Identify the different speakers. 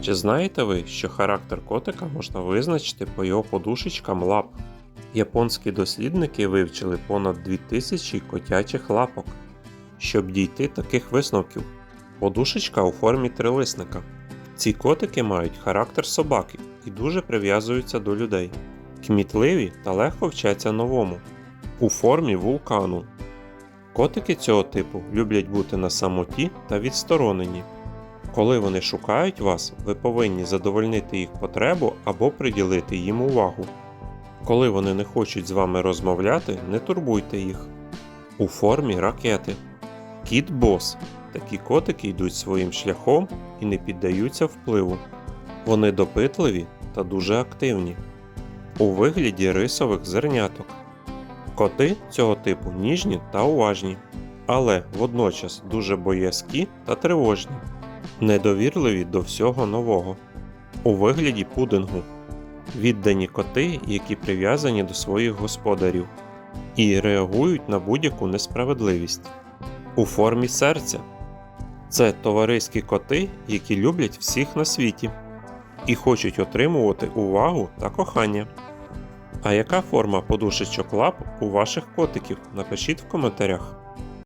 Speaker 1: Чи знаєте ви, що характер котика можна визначити по його подушечкам лап? Японські дослідники вивчили понад 2000 котячих лапок, щоб дійти таких висновків. Подушечка у формі трилисника. Ці котики мають характер собаки і дуже прив'язуються до людей. Кмітливі та легко вчаться новому. У формі вулкану. Котики цього типу люблять бути на самоті та відсторонені. Коли вони шукають вас, ви повинні задовольнити їх потребу або приділити їм увагу. Коли вони не хочуть з вами розмовляти, не турбуйте їх. У формі ракети. Кіт бос. Такі котики йдуть своїм шляхом і не піддаються впливу. Вони допитливі та дуже активні. У вигляді рисових зерняток. Коти цього типу ніжні та уважні, але водночас дуже боязкі та тривожні, недовірливі до всього нового. У вигляді пудингу віддані коти, які прив'язані до своїх господарів і реагують на будь-яку несправедливість. У формі серця це товариські коти, які люблять всіх на світі і хочуть отримувати увагу та кохання. А яка форма подушечок лап у ваших котиків? Напишіть в коментарях.